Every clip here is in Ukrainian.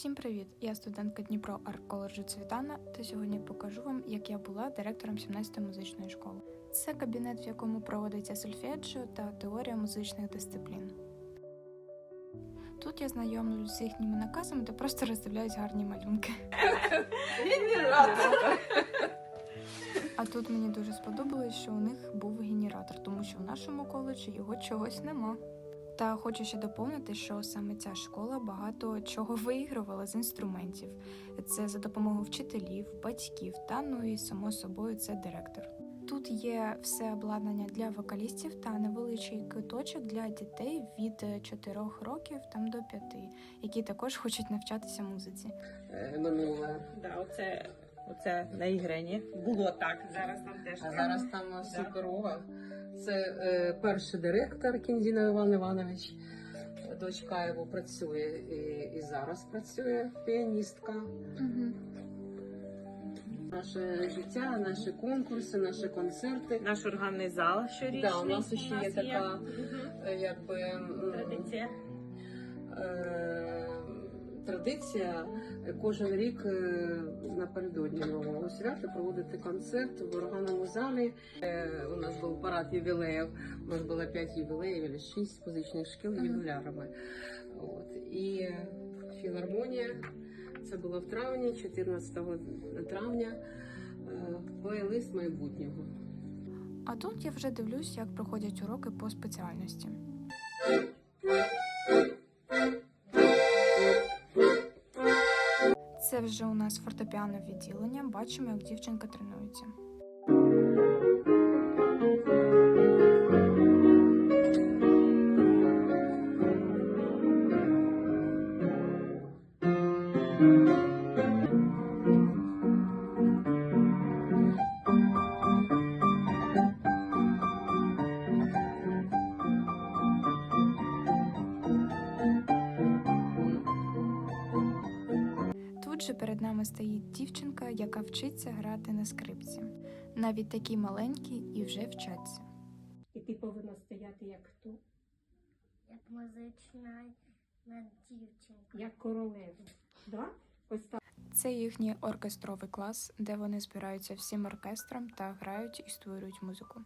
Всім привіт! Я студентка Дніпро Арт коледжу Цвітана, та сьогодні покажу вам, як я була директором 17-ї музичної школи. Це кабінет, в якому проводиться сольфеджіо та теорія музичних дисциплін. Тут я знайомлюсь з їхніми наказами та просто роздивляюсь гарні малюнки. Генератор! А тут мені дуже сподобалось, що у них був генератор, тому що в нашому коледжі його чогось нема. Та хочу ще доповнити, що саме ця школа багато чого виігрувала з інструментів. Це за допомогою вчителів, батьків та ну і само собою це директор. Тут є все обладнання для вокалістів та невеличкий куточок для дітей від 4 років там до 5, які також хочуть навчатися музиці. е, минуле. Да, оце, оце на ігрені. Було так, зараз там теж. А зараз там Да. суперова. Це е, перший директор Кіндіна Іван Іванович. Дочка його працює і, і зараз працює піаністка. Наше життя, наші конкурси, наші концерти. Наш органний зал щорічний. Да, у нас ще є нас така е, якби традиція. е, традиція кожен рік е, напередодні нового свята проводити концерт в органному залі. Е, У нас був парад ювілеїв. У нас було 5 ювілеїв, або 6 музичних шкіл ювілярами. От. І філармонія. Це було в травні, 14 травня. е, Плейлист майбутнього. А тут я вже дивлюсь, як проходять уроки по спеціальності. Це вже у нас фортепіано відділення. Бачимо, як дівчинка тренується. Тут же перед нами стоїть дівчинка, яка вчиться грати на скрипці. Навіть такі маленькі і вже вчаться. І ти повинна стояти як хто? як музична дівчинка. Як королева. Да? Ось так. Це їхній оркестровий клас, де вони збираються всім оркестром та грають і створюють музику.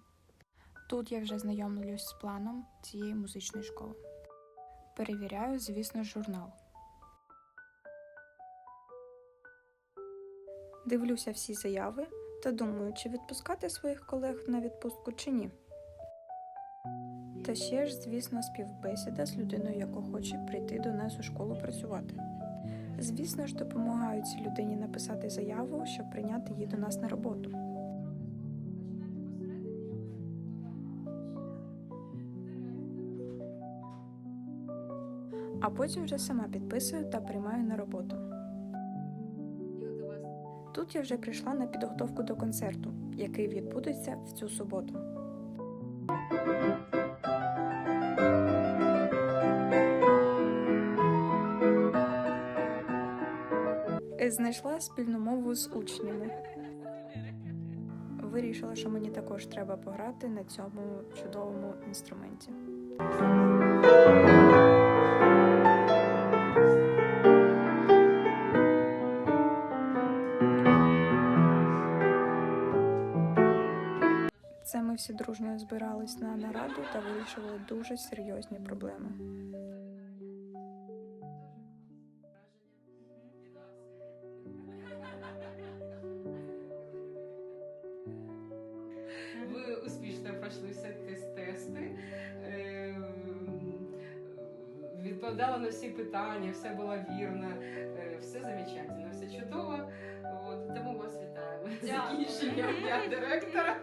Тут я вже знайомлюсь з планом цієї музичної школи. Перевіряю, звісно, журнал. Дивлюся всі заяви та думаю, чи відпускати своїх колег на відпустку чи ні. Та ще ж, звісно, співбесіда з людиною, яка хоче прийти до нас у школу працювати. Звісно ж, допомагають цій людині написати заяву, щоб прийняти її до нас на роботу. А потім вже сама підписую та приймаю на роботу. Тут я вже прийшла на підготовку до концерту, який відбудеться в цю суботу. Знайшла спільну мову з учнями. Вирішила, що мені також треба пограти на цьому чудовому інструменті. Ми всі дружньо збирались на нараду та вирішували дуже серйозні проблеми. Ви успішно пройшли всі тест-тести. ем, Відповідали на всі питання, все було вірно, е, все замечательно, все чудово. От, тому вас вітаємо з закінченням дня директора.